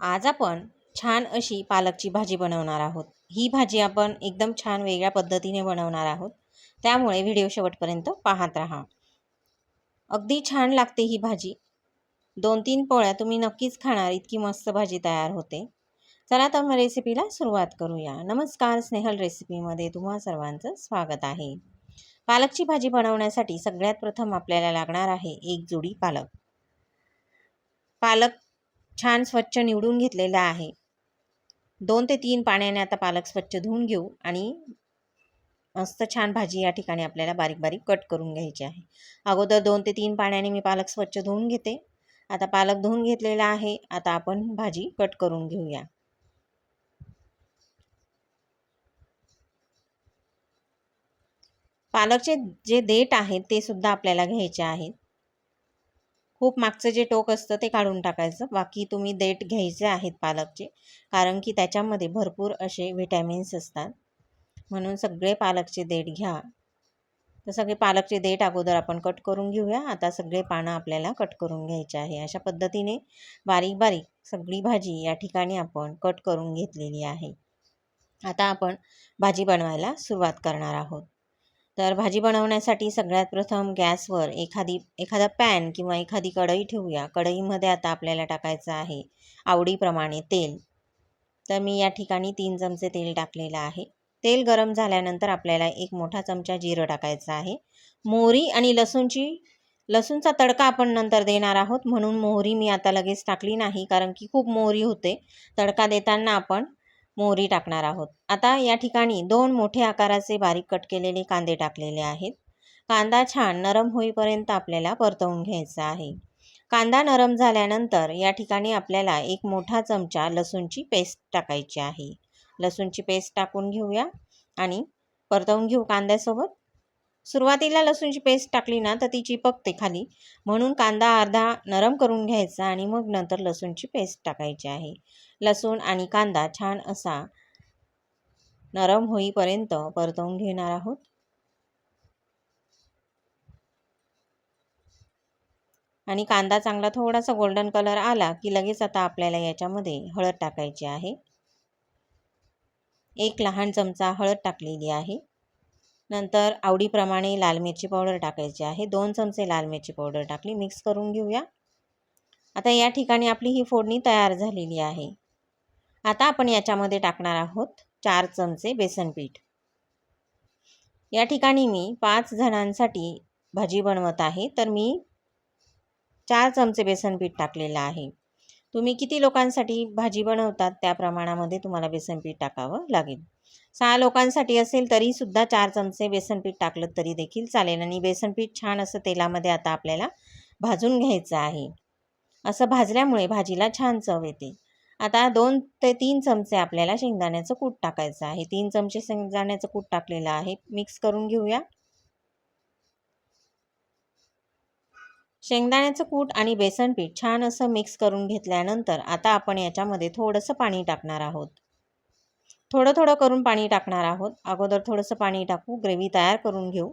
आज आपण छान अशी पालकची भाजी बनवणार आहोत. ही भाजी आपण एकदम छान वेगळ्या पद्धतीने बनवणार आहोत. त्यामुळे व्हिडिओ शेवटपर्यंत पाहत राहा. अगदी छान लागते ही भाजी. दोन तीन पोळ्या तुम्ही नक्कीच खाणार इतकी मस्त भाजी तयार होते. चला तर मग रेसिपीला सुरुवात करूया. नमस्कार स्नेहल रेसिपीमध्ये तुम्हा सर्वांचं स्वागत आहे. पालकची भाजी बनवण्यासाठी सगळ्यात प्रथम आपल्याला लागणार आहे एक जुडी पालक. पालक छान स्वच्छ निवडून घेतलेला आहे. दोन ते तीन पाण्याने आता पालक स्वच्छ धुवून घेऊ आणि मस्त छान भाजी या ठिकाणी आपल्याला बारीक बारीक कट करून घ्यायची आहे. अगोदर दोन ते तीन पाण्याने मी पालक स्वच्छ धुवून घेते. आता पालक धुवून घेतलेला आहे. आता आपण भाजी कट करून घेऊया. पालकचे जे देठ आहेत ते सुद्धा आपल्याला घ्यायचे आहेत. खूप मागचं जे टोक असतं ते काढून टाकायचं. बाकी तुम्ही देठ घ्यायचे आहेत पालकचे. कारण की त्याच्यामध्ये भरपूर असे व्हिटॅमिन्स असतात. म्हणून सगळे पालकचे देठ घ्या. तर सगळे पालकचे देठ अगोदर आपण कट करून घेऊया. आता सगळे पानं आपल्याला कट करून घ्यायचे आहे. अशा पद्धतीने बारीक बारीक सगळी भाजी या ठिकाणी आपण कट करून घेतलेली आहे. आता आपण भाजी बनवायला सुरुवात करणार आहोत. तर भाजी बनवण्यासाठी सगळ्यात प्रथम गॅसवर एखादी एखादा पॅन किंवा एखादी कढई ठेवूया. कढईमध्ये आता आपल्याला टाकायचं आहे आवडीप्रमाणे तेल. तर मी या ठिकाणी तीन चमचे तेल टाकलेलं आहे. तेल गरम झाल्यानंतर आपल्याला एक मोठा चमचा जिरं टाकायचं आहे. मोहरी आणि लसूणची लसूणचा तडका आपण नंतर देणार आहोत. म्हणून मोहरी मी आता लगेच टाकली नाही कारण की खूप मोहरी होते. तडका देताना आपण मोहरी टाकणार आहोत. आता या ठिकाणी दोन मोठे आकाराचे बारीक कट केलेले कांदे टाकलेले आहेत. कांदा छान नरम होईपर्यंत आपल्याला परतवून घ्यायचा आहे. कांदा नरम झाल्यानंतर या ठिकाणी आपल्याला एक मोठा चमचा लसूणची पेस्ट टाकायची आहे. लसूणची पेस्ट टाकून घेऊया आणि परतवून घेऊ कांद्यासोबत. सुरुवातीला लसूणची पेस्ट टाकली ना तर ती चिपकते खाली. म्हणून कांदा अर्धा नरम करून घ्यायचा आणि मग नंतर लसूणची पेस्ट टाकायची आहे. लसूण आणि कांदा छान असा नरम होईपर्यंत परतवून घेणार आहोत. आणि कांदा चांगला थोडासा गोल्डन कलर आला की लगेच आता आपल्याला याच्यामध्ये हळद टाकायची आहे. एक लहान चमचा हळद टाकलेली आहे. नंतर आवडीप्रमाणे लाल मिरची पावडर टाकायची आहे. दोन चमचे लाल मिरची पावडर टाकली. मिक्स करून घेऊया. आता या ठिकाणी आपली ही फोडणी तयार झालेली आहे. आता आपण याच्यामध्ये टाकणार आहोत चार चमचे बेसन पीठ. या ठिकाणी मी पाच जणांसाठी भाजी बनवत आहे. तर मी चार चमचे बेसन पीठ टाकलेलं आहे. तुम्ही किती लोकांसाठी भाजी बनवतात त्या प्रमाणामध्ये तुम्हाला बेसन पीठ टाकावं लागेल. सहा लोकांसाठी असेल तरीसुद्धा चार चमचे बेसनपीठ टाकलं तरी देखील चालेल. आणि बेसनपीठ छान असं तेलामध्ये आता आपल्याला भाजून घ्यायचं आहे. असं भाजल्यामुळे भाजीला छान चव येते. आता दोन ते तीन चमचे आपल्याला शेंगदाण्याचं कूट टाकायचं आहे. तीन चमचे शेंगदाण्याचं कूट टाकलेलं आहे. मिक्स करून घेऊया. शेंगदाण्याचं कूट आणि बेसन पीठ छान असं मिक्स करून घेतल्यानंतर आता आपण याच्यामध्ये थोडंसं पाणी टाकणार आहोत. थोडं थोडं करून पाणी टाकणार आहोत. अगोदर थोडंसं पाणी टाकू. ग्रेव्ही तयार करून घेऊ.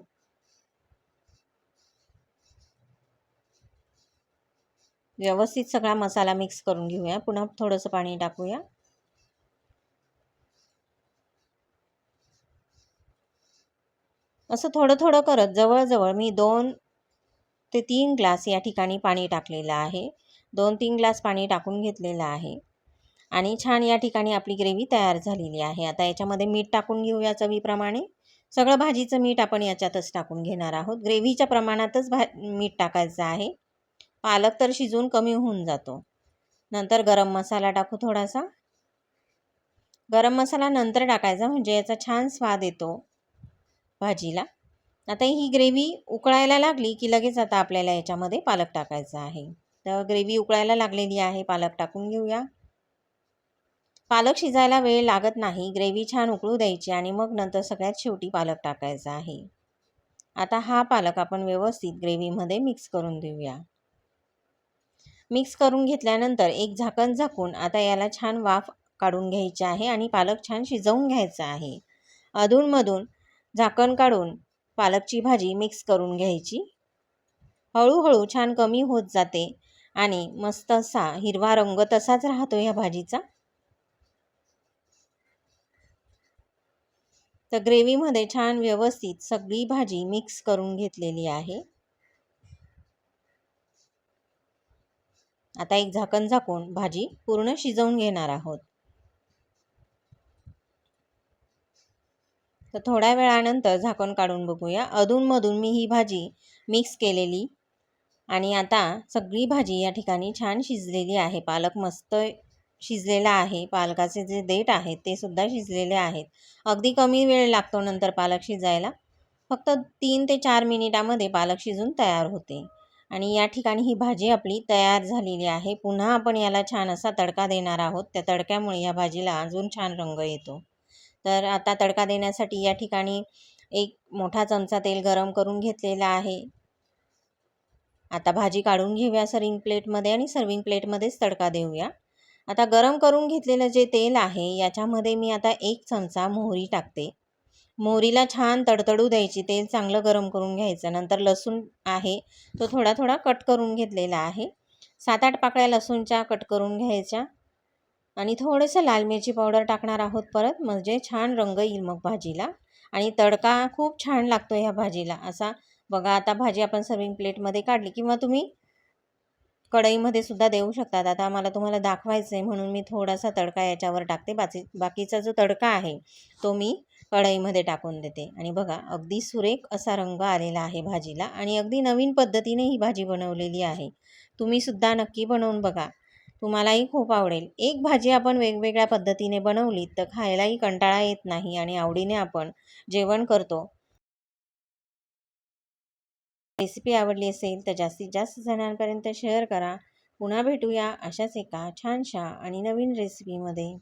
व्यवस्थित सगळा मसाला मिक्स करून घेऊया. पुन्हा थोडंसं पाणी टाकूया. असं थोडं थोडं करत जवळजवळ मी दोन ते तीन ग्लास या ठिकाणी पाणी टाकलेलं आहे. दोन तीन ग्लास पाणी टाकून घेतलेलं आहे. आणि छान या ठिकाणी आपली ग्रेव्ही तयार झालेली आहे. आता याच्यामध्ये मीठ टाकून घेऊया चवीप्रमाणे. सगळं भाजीचं मीठ आपण याच्यातच टाकून घेणार आहोत. ग्रेव्हीच्या प्रमाणातच भा मीठ टाकायचं आहे. पालक तर शिजून कमी होऊन जातो. नंतर गरम मसाला टाकू थोडासा. गरम मसाला नंतर टाकायचा म्हणजे याचा छान स्वाद येतो भाजीला. आता ही ग्रेव्ही उकळायला लागली की लगेच आता आपल्याला याच्यामध्ये पालक टाकायचा आहे. तर ग्रेव्ही उकळायला लागलेली आहे. पालक टाकून घेऊया. पालक शिजायला वेळ लागत नाही. ग्रेव्ही छान उकळू द्यायची आणि मग नंतर सगळ्यात शेवटी पालक टाकायचा आहे. आता हा पालक आपण व्यवस्थित ग्रेव्हीमध्ये मिक्स करून देऊया. मिक्स करून घेतल्यानंतर एक झाकण झाकून आता याला छान वाफ काढून घ्यायची आहे आणि पालक छान शिजवून घ्यायचा आहे. अधूनमधून झाकण काढून पालकची भाजी मिक्स करून घ्यायची. हळूहळू छान कमी होत जाते आणि मस्त असा हिरवा रंग तसाच राहतो ह्या भाजीचा. तर ग्रेव्हीमध्ये छान व्यवस्थित सगळी भाजी मिक्स करून घेतलेली आहे. आता एक झाकण झाकून भाजी पूर्ण शिजवून घेणार आहोत. तर थोड्या वेळानंतर झाकण काढून बघूया. अधूनमधून मी ही भाजी मिक्स केलेली आणि आता सगळी भाजी या ठिकाणी छान शिजलेली आहे. पालक मस्त शिजलेला आहे. पालकाचे जे देठ आहेत ते सुद्धा शिजलेले आहेत. अगदी कमी वेळ लागतो नंतर पालक शिजायला. फक्त तीन ते चार मिनिटामध्ये पालक शिजून तयार होते. आणि या ठिकाणी ही भाजी आपली तयार झालेली आहे. पुन्हा आपण याला छान असा तडका देणार आहोत. त्या तडक्यामुळे या भाजीला अजून छान रंग येतो. तर आता तडका देण्यासाठी या ठिकाणी एक मोठा चमचा तेल गरम करून घेतलेला आहे. आता भाजी काढून घेऊया सर्विंग प्लेटमध्ये आणि सर्विंग प्लेटमध्येच तडका देऊया. आता गरम करून घेतलेलं जे तेल आहे याच्यामध्ये मी आता एक चमचा मोहरी टाकते. मोहरीला छान तडतडू द्यायची तेल चांगलं गरम करून घ्यायचं. नंतर लसूण आहे तो थोडा थोडा कट करून घेतलेला आहे. सात आठ पाकळ्या लसूणच्या कट करून घ्यायच्या. आणि थोडंसं लाल मिरची पावडर टाकणार आहोत परत म्हणजे छान रंग येईल मग भाजीला. आणि तडका खूप छान लागतो ह्या भाजीला. असा बघा आता भाजी आपण सर्विंग प्लेटमध्ये काढली किंवा तुम्ही कढईमध्ये सुद्धा देऊ शकतात. आता मला तुम्हाला दाखवायचं आहे म्हणून मी थोडासा तडका याच्यावर टाकते. बाकी बाकीचा जो तडका आहे तो मी कढईमध्ये टाकून देते. आणि बघा अगदी सुरेख असा रंग आलेला आहे भाजीला आणि अगदी नवीन पद्धतीने ही भाजी बनवलेली आहे. तुम्हीसुद्धा नक्की बनवून बघा. तुम्हालाही खूप आवडेल. एक भाजी आपण वेगवेगळ्या पद्धतीने बनवली तर खायलाही कंटाळा येत नाही आणि आवडीने आपण जेवण करतो. रेसिपी आवडली असेल तर जास्तीत जास्त जणांपर्यंत शेअर करा. पुन्हा भेटूया अशाच एका छानशा आणि नवीन रेसिपीमध्ये.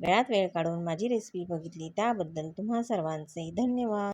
वेळात वेळ काढून माझी रेसिपी बघितली त्याबद्दल तुम्हा सर्वांचे धन्यवाद.